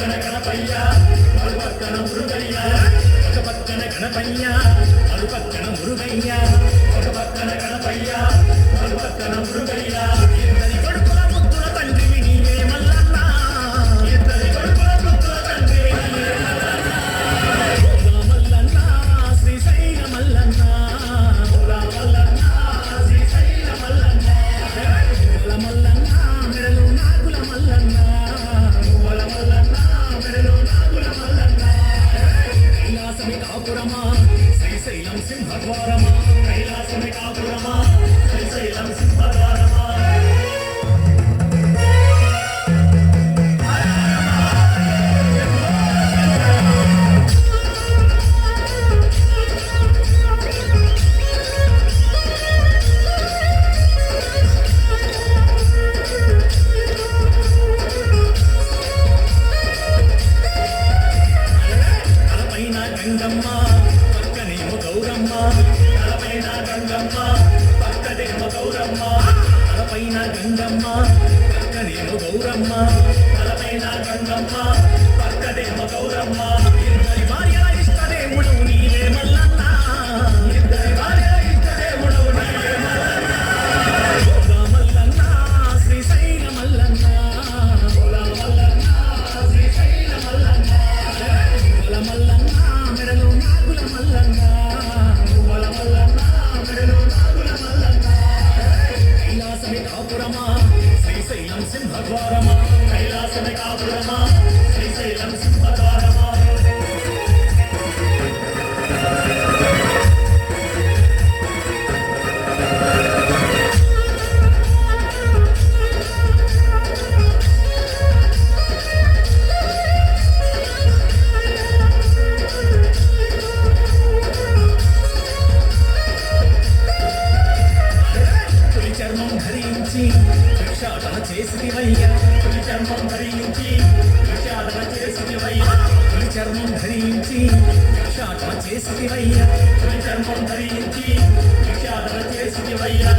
பக்தன கணப்பையா மறு பக்தன முருகையா பக்தன கணப்பையா மறு பக்தன முருகையா గౌరమ్మ తలపైన గంగమ్మ పక్కనేమో గౌరమ్మ తలపైన గంగమ్మ పక్కనేమో గౌరమ్మ. మరచి భిక్షాటన చేసినవయ్యా తొలి చర్మం ధరించి భిక్షాటన చేసినవయ్యా తొలి చర్మం ధరించి భిక్షాటన చేసినవయ్యా తొలి చర్మం ధరించి భిక్షాటన చేసినవయ్యా